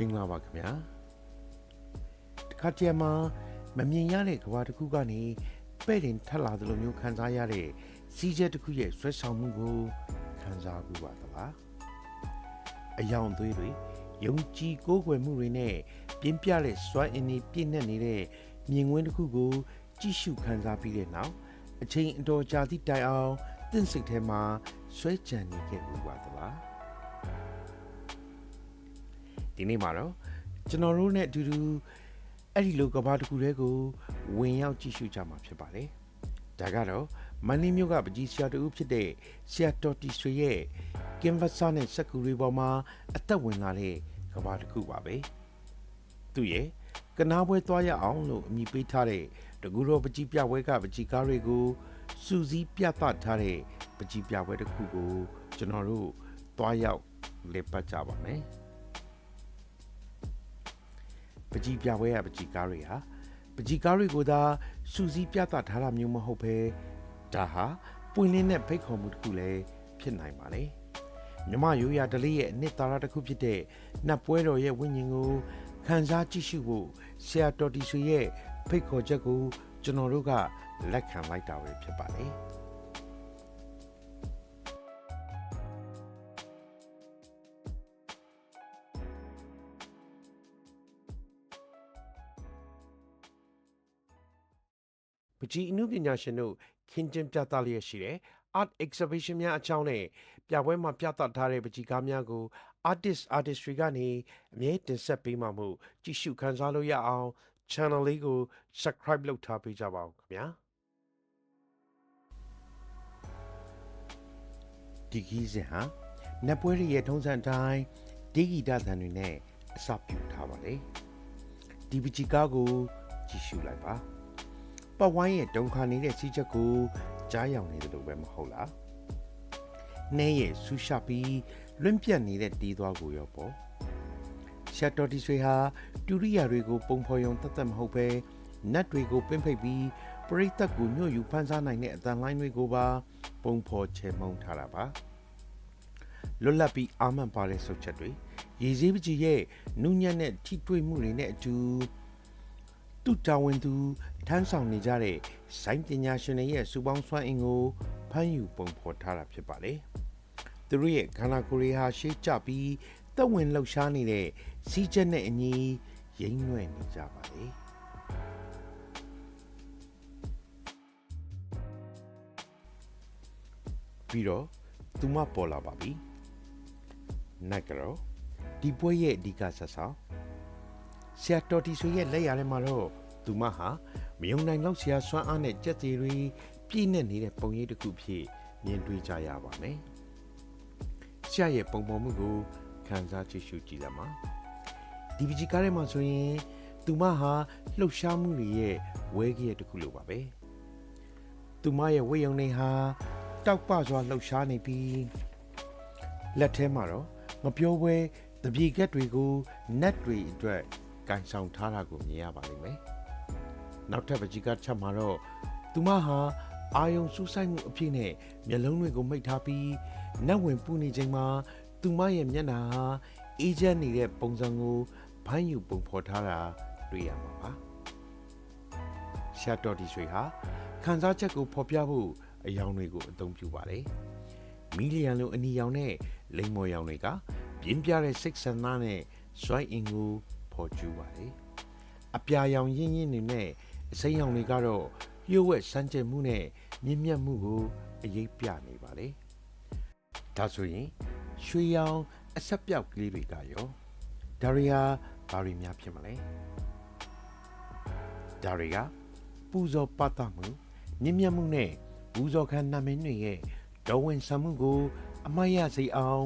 မင်္ဂလာပါခင်ဗျာတခါတည်းမှာမမြင်ရတဲ့ကဘာတစ်ခုကနေပဲ့တင်ထက်လာသလိုမျိုးခံစားရတဲ့စီးကျက်တစ်ခုရဲ့ဆွဲဆောင်မှုကိုခံစားမှုပါသလားအယောင်သွေးတွေယုံကြည်ကိုးကွယ်မှုတွေနဲ့ပြင်းပြတဲ့စွမ်းအင်တွေပြည့်နှက်နေတဲ့မြင်ကွင်းတစ်ခုကို ကြည့်ရှုခံစားပြီးတဲ့နောက်အချိန်အတော်ကြာသည့်တိုင်အောင်တင့်စိတ်ထဲမှာဆွဲကြံနေခဲ့မှုပါသလား ဒီနေ့မှာတော့ကျွန်တော်တို့နဲ့အတူတူအဲ့ဒီလိုကဘာတစ်ခုတည်းကိုဝင်ရောက်ကြည့်ရှုကြမှာဖြစ်ပါတယ်။ဒါကတော့မန်နီမျိုးကပကြီးဆရာတူဖြစ်တဲ့ဆရာတော်တီဆွေရဲ့ကင်ဗတ်ဆာနဲ့စက်ကူရီပေါ်မှာအသက်ဝင်လာတဲ့ကဘာတစ်ခုပါပဲ။သူရဲ့ကနာပွဲသွားရအောင်လို့အမည်ပေးထားတဲ့တကူတော်ပကြီးပြပွဲကပကြီးကားတွေကိုစူစီးပြသထားတဲ့ပကြီးပြပွဲတစ်ခုကိုကျွန်တော်တို့သွားရောက်လေ့ပတ်ကြပါမယ်။ ပကြီးပြပွဲရပကြီးကားတွေဟာပကြီးကားတွေကိုသာစူးစီးပြသထားတာမျိုးမဟုတ်ပဲဒါဟာပွင့်လင်းတဲ့ဖိတ်ခေါ်မှုတစ်ခုလည်းဖြစ်နိုင်ပါလေမြမရိုးရာဒလေးရဲ့အနှစ်သာရတစ်ခုဖြစ်တဲ့နတ်ပွဲတော်ရဲ့ဝိညာဉ်ကိုခံစားကြည့်ရှုဖို့ဆရာတော်တီဆွေရဲ့ဖိတ်ခေါ်ချက်ကိုကျွန်တော်တို့ကလက်ခံလိုက်တာပဲဖြစ်ပါလေ ကြီးအမှုပညာရှင်တို့ခင်းကျင်းပြသလျက်ရှိတဲ့ art exhibition များအကြောင်းနဲ့ပြပွဲမှာပြသထားတဲ့ပကြီးကားများကို artist artistry ကနေအမြဲတင်ဆက်ပေးမှာမို့ကြည့်ရှုခန်းစားလို့ရအောင် channel လေးကို subscribe လုပ်ထားပေးကြပါဦးခင်ဗျာဒီကြီးစဉ်ဟာနတ်ပွဲရဲ့ထုံးစံအတိုင်းဒီဂီတသံတွေနဲ့အစပြုထားပါလေဒီပကြီးကားကိုကြည့်ရှုလိုက်ပါ ပတ်ဝိုင်းရဲ့တုံခါနေတဲ့စီးချက်ကိုကြားရောင်နေတယ်လို့ပဲမဟုတ်လားနှဲရဲ့ဆူရှာပြီးလွင့်ပြတ်နေတဲ့တီးသွားကိုရောပေါ့ရှက်တော်တီဆွေဟာတူရိယာတွေကိုပုံဖော်ယုံတတ်တတ်မဟုတ်ပဲနတ်တွေကိုပင့်ဖိတ်ပြီးပရိသတ်ကိုညှို့ယူဖန်ဆားနိုင်တဲ့အတန်လိုင်းတွေကိုပါပုံဖော်ချေမှုန်းထားတာပါလွတ်လပ်ပြီးအာမန်ပါတဲ့ဆုတ်ချက်တွေရေစည်းပကြီးရဲ့နုညံ့တဲ့ထိတွေ့မှုတွေနဲ့အတူ သူတာဝန်သူထမ်းဆောင်နေကြတဲ့စိုင်းပညာရှင်တွေရဲ့စူပေါင်းစွမ်းအင်ကိုဖမ်းယူပုံဖော်ထားတာဖြစ်ပါလေသူတို့ရဲ့ခန္ဓာကိုယ်တွေဟာရှေးကျပြီးတက်ဝင်လှုပ်ရှားနေတဲ့စီးချက်နဲ့အညီရိမ့်ရွဲ့နေကြပါလေပြီးတော့သူမပေါ်လာပါပြီနတ်ကတော့ဒီပွဲရဲ့အဓိကဆက်ဆောင် ဆရာတော်တီဆွေရဲ့လက်ရထဲမှာတော့သူမဟာမယုံနိုင်လောက်ဆရာစွမ်းအားနဲ့ကြက်တီတွေပြည့်နေနေတဲ့ပုံရိပ်တစ်ခုဖြစ်မြင်တွေ့ကြရပါမယ်။ဆရာရဲ့ပုံပေါ်မှုကိုခံစားကြည့်ရှုကြည့်လိုက်ပါဒီပကြီးကားထဲမှာဆိုရင်သူမဟာလှုပ်ရှားမှုတွေရဲ့ဝဲကြီးရဲ့တစ်ခုလိုပါပဲ။သူမရဲ့ဝေယုံနေဟာတောက်ပစွာလှုပ်ရှားနေပြီးလက်ထဲမှာတော့မပြောဘဲတပြေကက်တွေကိုနက်တွေအတွက် ကန်ဆောင်ထားတာကိုမြင်ရပါလိမ့်မယ်။နောက်ထပ်ပကြီးကချက်မှာတော့သူမဟာအာယုံစူးစိုက်မှုအဖြစ်နဲ့မျက်လုံးတွေကိုမိတ်ထားပြီးနတ်ဝင်ပူနေချိန်မှာသူမရဲ့မျက်နှာဟာအေးချမ်းနေတဲ့ပုံစံကိုဖမ်းယူပုံဖော်ထားတာတွေ့ရမှာပါ။ရှာတော်ဒီဆွေဟာခန်းစားချက်ကိုဖော်ပြဖို့အယောင်တွေကိုအသုံးပြုပါတယ်။မီလီယံလိုအနီရောင်နဲ့လိမ္မော်ရောင်တွေကပြင်းပြတဲ့စိတ်ဆန္ဒနဲ့စွိုင်းအင်ကို ဖော်ကျူးပါတယ်။အပြာရောင်ရင်းရင်းနေနဲ့အစိမ်းရောင်တွေကတော့လျှို့ဝှက်စမ်းကြယ်မှုနဲ့မြင့်မြတ်မှုကိုအရေးပြနေပါလေ။ဒါဆိုရင်ရွှေရောင်အဆက်ပြောက်ကလေးတွေကရောဒါရီဟာဘာတွေများဖြစ်မလဲ။ဒါတွေကပူဇော်ပတ်သက်မှုမြင့်မြတ်မှုနဲ့ပူဇော်ခံနာမည်တွေရဲ့တော်ဝင်ဆံမှုကို အမတ်ရစေအောင်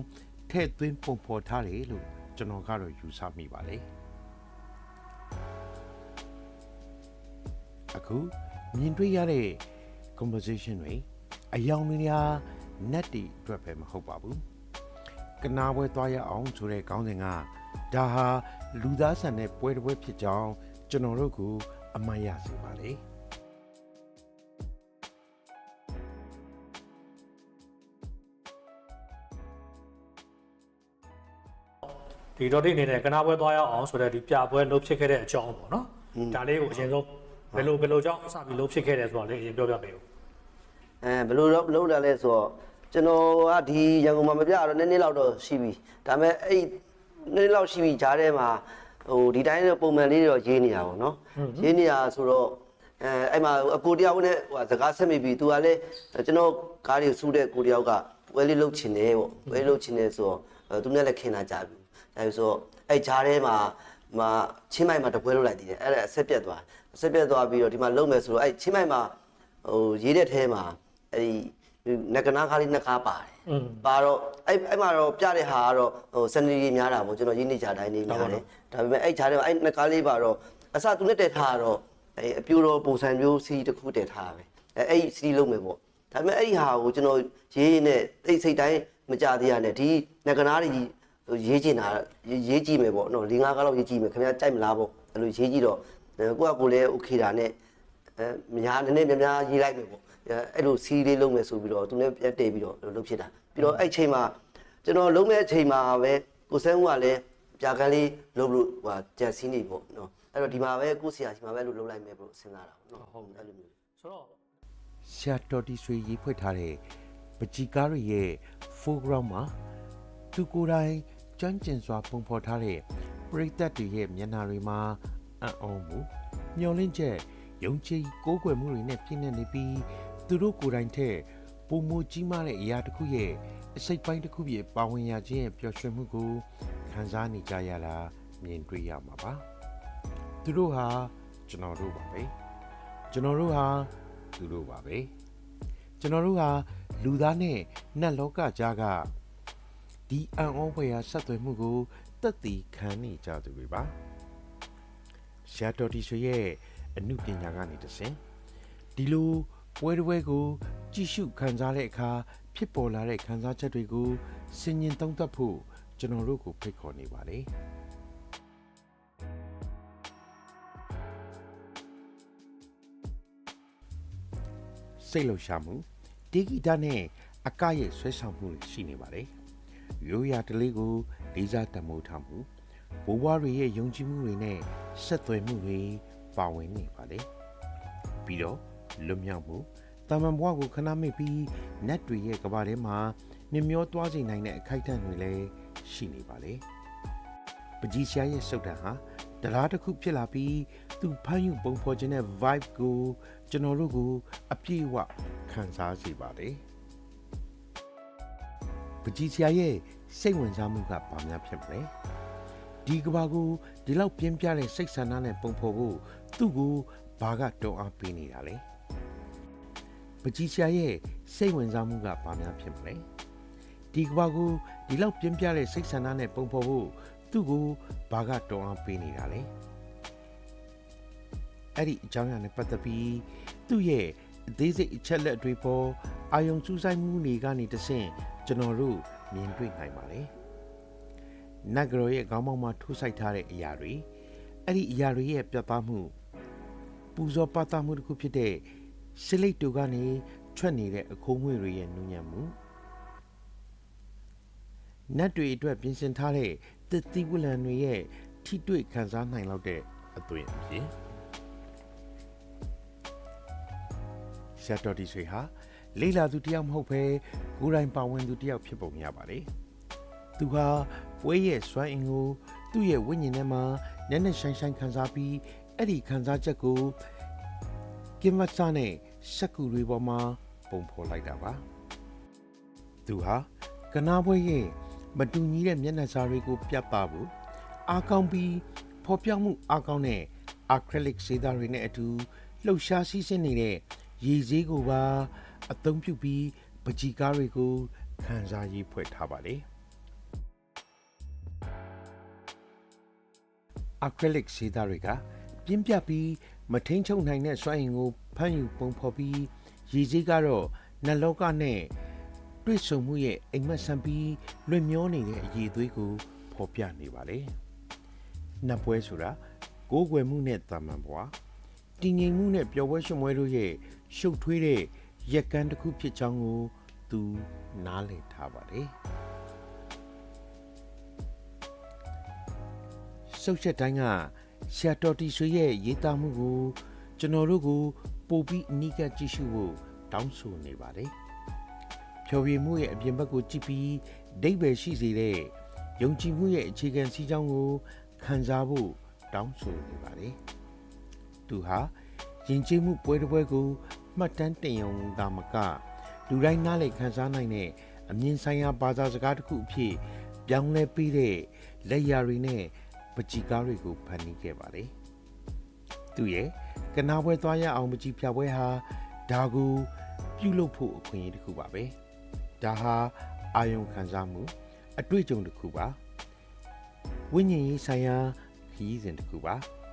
ထည့်သွင်းပုံဖော်ထားတယ်လို့ကျွန်တော်ကတော့ယူဆမိပါလေ အခုမြင်တွေ့ရတဲ့ composition တွေအယောင်တွေဟာ net တွေအတွက်ပဲမဟုတ်ပါဘူးကနာပွဲသွားရအောင်ဆိုတဲ့ခေါင်းစဉ်ကဒါဟာလူသားဆန်တဲ့ပွဲတစ်ပွဲဖြစ်ကြောင်းကျွန်တော်တို့ကိုအမှတ်ရစေပါလေ။ဒီဒေါ်တိအနေနဲ့ကနာပွဲသွားရအောင်ဆိုတော့ဒီပြပွဲလှုပ်ဖြစ်ခဲ့တဲ့အကြောင်းပေါ့နော်ဒါလေးကိုအရင်ဆုံး ဘယ်လိုဘယ်လိုကြောင့်အစပြီးလှုပ်ဖြစ်ခဲ့တယ်ဆိုတာလေးအရင်ပြောပြပေးဦးအဲဘယ်လိုတော့လုပ်တာလဲဆိုတော့ကျွန်တော်ကဒီရန်ကုန်မှာမပြတော့နည်းနည်းလောက်တော့ရှိပြီဒါပေမဲ့အဲ့နည်းနည်းလောက်ရှိပြီဂျားထဲမှာဟိုဒီတိုင်းတော့ပုံမှန်လေးတွေတော့ရေးနေတာပေါ့နော်ရေးနေတာဆိုတော့အဲအဲ့မှာအကိုတယောက်နဲ့ဟိုစကားဆက်မိပြီသူကလည်းကျွန်တော်ကားတွေစူးတဲ့ကိုတယောက်ကပွဲလေးလုပ်ချင်တယ်ပေါ့ပွဲလေးလုပ်ချင်တယ်ဆိုတော့သူနဲ့လည်းခင်လာကြပြီဒါဆိုတော့အဲ့ဂျားထဲမှာမှာချင်းမိုက်မှာတပွဲလုပ်လိုက်တည်တယ်အဲ့ဒါအဆက်ပြတ်သွားအ ဆက်ပြတ်သွားပြီးတော့ဒီမှာလုံမယ်ဆိုတော့အဲ့ချင်းမိုက်မှာဟိုရေးတဲ့ထဲမှာအဲ့ဒီငကနာကားလေးနှစ်ကားပါတယ်อืมပါတော့အဲ့အဲ့မှာတော့ပြတဲ့ဟာကတော့ဟိုစနေကြီးများတာပေါ့ကျွန်တော်ရင်းနေကြတိုင်းနေများတယ်ဒါပေမဲ့အဲ့ဂျားထဲမှာအဲ့နှစ်ကားလေးပါတော့အစသူနဲ့တည်ထားတော့အဲ့အပြိုးတော့ပုံစံမျိုးစီတစ်ခုတည်ထားပဲအဲ့အဲ့စီလုံးမယ်ပေါ့ဒါပေမဲ့အဲ့ဒီဟာကိုကျွန်တော်ရေးရင်းနဲ့တိတ်စိတ်တိုင်းမကြသေးရနဲ့ဒီငကနာကြီးဟိုရေးချင်တာရေးကြည့်မယ်ပေါ့နော်၄၅ကားလောက်ရေးကြည့်မယ်ခင်ဗျာကြိုက်မလားပေါ့အဲ့လိုရေးကြည့်တော့ ကိုကကိုလည်း okay တာနဲ့အဲများနည်းနည်းများများရေးလိုက်မယ်ပေါ့အဲ့လိုစီးလေးလုံးမယ်ဆိုပြီးတော့သူလည်းပြတ်တည်ပြီးတော့လုပ်ဖြစ်တာပြီးတော့အဲ့ချိန်မှာကျွန်တော်လုံးမဲ့အချိန်မှာပဲကိုဆန်းဦးကလည်းပြာကန်းလေးလုပ်လို့ဟိုကြံစည်းနေပေါ့နော်အဲ့တော့ဒီမှာပဲကိုဆရာဒီမှာပဲလို့လုပ်လိုက်မယ်ပေါ့စဉ်းစားတာပေါ့နော်ဟုတ်အဲ့လိုမျိုးဆိုတော့ဆရာတော်တီဆွေရေးဖွဲ့ထားတဲ့ပကြီကားတွေရဲ့ foreground မှာသူကိုယ်တိုင်ကျွမ်းကျင်စွာပုံဖော်ထားတဲ့ပရိသတ်တွေရဲ့မျက်နှာတွေမှာ အံ့ဩမှုမျောလင့်ချက်ယုံကြည်ကိုးကွယ်မှုတွေနဲ့ပြည့်နေနေပြီးသူတို့ကိုယ်တိုင်ထက်ပုံမကြီးမားတဲ့အရာတစ်ခုရဲ့အစိတ်ပိုင်းတစ်ခုပြည့်ပါဝင်ရခြင်းရဲ့ပျော်ရွှင်မှုကိုခံစားနေကြရတာမြင်တွေ့ရမှာပါသူတို့ဟာကျွန်တော်တို့ပါပဲကျွန်တော်တို့ဟာသူတို့ပါပဲကျွန်တော်တို့ဟာလူသားနဲ့နတ်လောကကြားကဒီအံ့ဩဖွယ်ရာဆက်သွယ်မှုကိုတက်တည်ခံနေကြသူတွေပါ ရှာတော်တီဆွေရဲ့အမှုပညာကနေတဆင်ဒီလိုပွဲတစ်ပွဲကို ကြည့်ရှုခံစားတဲ့အခါဖြစ်ပေါ်လာတဲ့ခံစားချက်တွေကိုစင်ញင်သုံးသပ်ဖို့ကျွန်တော်တို့ကိုဖိတ်ခေါ်နေပါတယ်စိတ်လှုပ်ရှားမှုတေဂီတာနဲ့အကရဲ့ဆွဲဆောင်မှုတွေရှိနေပါတယ်ရိုးရာတလေးကိုလေးစားတမိုးထားမှု ဘိုးဘွားတွေရဲ့ယုံကြည်မှုတွေနဲ့ဆက်သွယ်မှုတွေပါဝင်နေပါတယ်ပြီးတော့လွတ်မြောက်မှုတာမန်ဘွားကိုခဏမိတ်ပြီးနတ်တွေရဲ့ကဘာထဲမှာမြမျောသွားစေနိုင်တဲ့အခိုက်အတန့်တွေလည်းရှိနေပါလေပကြီးရှားရဲ့စုတ်တံဟာတလားတစ်ခုဖြစ်လာပြီးသူဖမ်းယူပုံဖော်ခြင်းတဲ့ vibe ကိုကျွန်တော်တို့ကိုအပြည့်အဝခံစားစေပါတယ်ပကြီးရှားရဲ့စိတ်ဝင်စားမှုကဘာများဖြစ်မလဲ ဒီကဘာကိုဒီလောက်ပြင်းပြတဲ့စိတ်ဆန္ဒနဲ့ပုံဖော်ဖို့သူ့ကိုဘာကတုံအားပေးနေတာလဲပကြီးရှာရဲ့စိတ်ဝင်စားမှုကဘာများဖြစ်မလဲဒီကဘာကိုဒီလောက်ပြင်းပြတဲ့စိတ်ဆန္ဒနဲ့ပုံဖော်ဖို့သူ့ကိုဘာကတောင်းအားပေးနေတာလဲအဲ့ဒီအကြောင်းအရာနဲ့ပတ်သက်ပြီးသူ့ရဲ့အသေးစိတ်အချက်လက်တွေပေါ်အာယုံစူးစိုက်မှုတွေကနေတဆင့်ကျွန်တော်တို့မြင်တွေ့နိုင်ပါလေ နတ်ကရောရဲ့ခေါင်းပေါင်းမှာထိုးဆိုင်ထားတဲ့အရာတွေအဲ့ဒီအရာတွေရဲ့ပြတ်သားမှုပူဇော်ပတ်သားမှုတစ်ခုဖြစ်တဲ့ရှလိတ်တူကနေထွက်နေတဲ့အခိုးငွေတွေရဲ့နူးညံ့မှုနတ်တွေအတွက်ပြင်ဆင်ထားတဲ့တတိဝလံတွေရဲ့ထိတွေ့ခံစားနိုင်လောက်တဲ့အသွင်အဖြစ်ရှက်တော်ဒီဆွေဟာလေးလာသူတယောက်မဟုတ်ဘဲကိုယ်တိုင်ပါဝင်သူတယောက်ဖြစ်ပုံရပါတယ် သူဟာပွဲရဲ့စွမ်းအင်ကိုသူ့ရဲ့ဝိညာဉ်ထဲမှာနက်နက်ရှိုင်းရှိုင်းခံစားပြီးအဲ့ဒီခံစားချက်ကိုကင်ဗတ်စာနဲ့စက်ကူတွေပေါ်မှာပုံဖော်လိုက်တာပါသူဟာကနာပွဲရဲ့မတူညီတဲ့မျက်နှာစာတွေကိုပြသဖို့အားကောင်းပြီးဖော်ပြမှုအားကောင်းတဲ့ acrylic စေသားတွေနဲ့အတူလှုပ်ရှားစီးဆင်းနေတဲ့ရေစည်းကိုပါအသုံးပြုပြီးပကြီကားတွေကိုခံစားရေးဖွဲ့ထားပါလေ acrylic စေသားတွေကပြင်းပြပြီးမထိန်ချုံနိုင်တဲ့စွမ်းအင်ကိုဖမ်းယူပုံဖော်ပြီးရည်စည်းကတော့နတ်လောကနဲ့တွေ့ဆုံမှုရဲ့အိမ်မက်ဆန်ပြီးလွင်မျောနေတဲ့အရေးသွေးကိုဖော်ပြနေပါလေနတ်ပွဲဆိုတာကိုးကွယ်မှုနဲ့တာမန်ဘွားတည်ငြိမ်မှုနဲ့ပျော်ပွဲရွှင်ပွဲတို့ရဲ့ရှုပ်ထွေးတဲ့ရက်ကန်းတစ်ခုဖြစ်ကြောင်းကိုသူနားလည်ထားပါတယ် စုပ်ချက်တိုင်းကဆရာတော်တီဆွေရဲ့ရေးသားမှုကိုကျွန်တော်တို့ကိုပို့ပြီးအနီးကပ်ကြည့်ရှုဖို့တောင်းဆိုနေပါတယ်။ဖြော်ပြမှုရဲ့အပြင်ဘက်ကိုကြည့်ပြီးဒိဗ္ဗေရှိစေတဲ့ယုံကြည်မှုရဲ့အခြေခံစည်းကြောင်းကိုခံစားဖို့တောင်းဆိုနေပါတယ်။သူဟာယဉ်ကျေးမှုပွဲတစ်ပွဲကိုမှတ်တမ်းတင်ရုံသာမကလူတိုင်းနားလည်ခံစားနိုင်တဲ့အမြင်ဆိုင်ရာဘာသာစကားတစ်ခုအဖြစ်ပြောင်းလဲပြီးတဲ့လက်ရာတွေနဲ့ ပကြီကားတွေကိုဖန်တီးခဲ့ပါတယ်။သူရဲ့ကနာပွဲသွားရအောင်ပကြီဖြာပွဲဟာဒါကိုပြုလုပ်ဖို့အခွင့်အရေးတစ်ခုပါပဲ။ဒါဟာအာယုံခံစားမှု အတွေ့အကြုံတစ်ခုပါ။ဝိညာဉ်ရေးဆိုင်ရာခရီးစဉ်တစ်ခုပါ။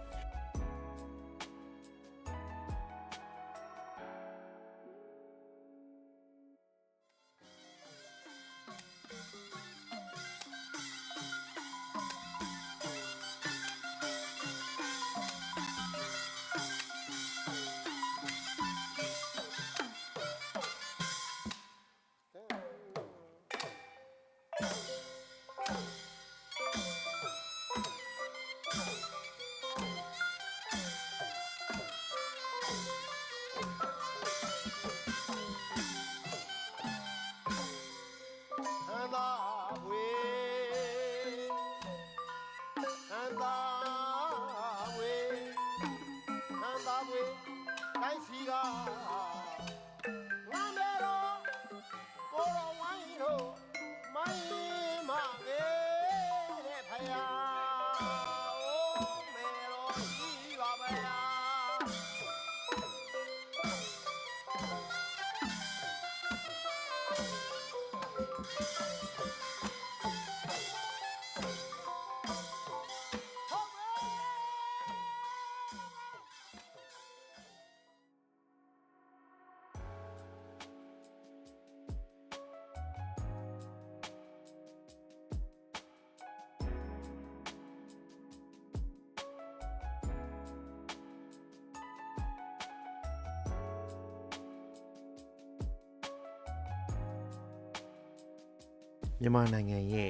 မြန်မာနိုင်ငံရဲ့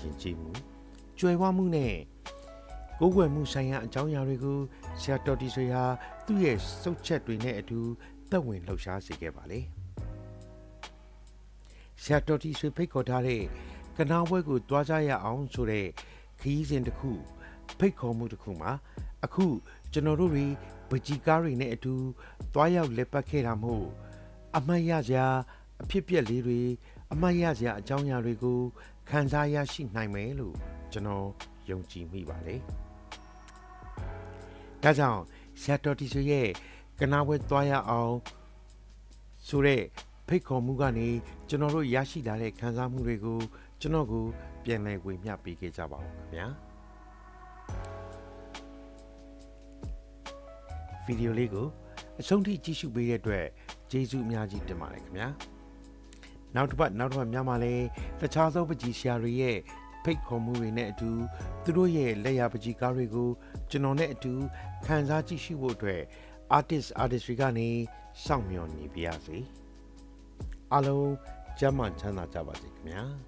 ယဉ်ကျေးမှုကြွယ်ဝမှုနဲ့ကိုယ်ွယ်မှုဆိုင်ရာအကြောင်းအရာတွေကိုဆရာတော်တီဆွေဟာသူ့ရဲ့စုပ်ချက်တွေနဲ့အတူသက်ဝင်လှုပ်ရှားစေခဲ့ပါလေဆရာတော်တီဆွေဖိတ်ခေါ်ထားတဲ့ကနာဝဲကိုတွားကြရအောင်ဆိုတဲ့ခရီးစဉ်တစ်ခုဖိတ်ခေါ်မှုတစ်ခုမှာအခုကျွန်တော်တို့တွေပကြီကားတွေနဲ့အတူတွားရောက်လက်ပတ်ခဲ့တာမို့အမှတ်ရစရာအဖြစ်အပျက်လေးတွေ အမှတ်ရစရာအကြောင်းအရာတွေကိုခံစားရရှိနိုင်မယ်လို့ကျွန်တော်ယုံကြည်မိပါတယ်။ဒါကြောင့်ဆရာတော်တီဆိုရဲ့ကနာဝဲသွားရအောင်ဆိုတဲ့ဖိတ်ခေါ်မှုကနေကျွန်တော်တို့ရရှိလာတဲ့ခံစားမှုတွေကိုကျွန်တော်ကိုပြန်လည်ဝေမျှပေးခဲ့ကြပါဦးခင်ဗျာ။ဗီဒီယိုလေးကိုအဆုံးထိကြည့်ရှုပေးတဲ့အတွက်ကျေးဇူးအများကြီးတင်ပါတယ်ခင်ဗျာ။ နောက်တစ်ပတ်နောက်တစ်ပတ်များမှာလဲတခြားသောပကြီးရှာတွေရဲ့ဖိတ်ခေါ်မှုတွေနဲ့အတူသူတို့ရဲ့လက်ရပကြီးကားတွေကိုကျွန်တော်နဲ့အတူခန်းစားကြည့်ရှုဖို့အတွက် artist artistry ကနေစောင့်မျှော်နေပါရစေ။အားလုံးကျမ်းမှချမ်းသာကြပါစေခင်ဗျာ။။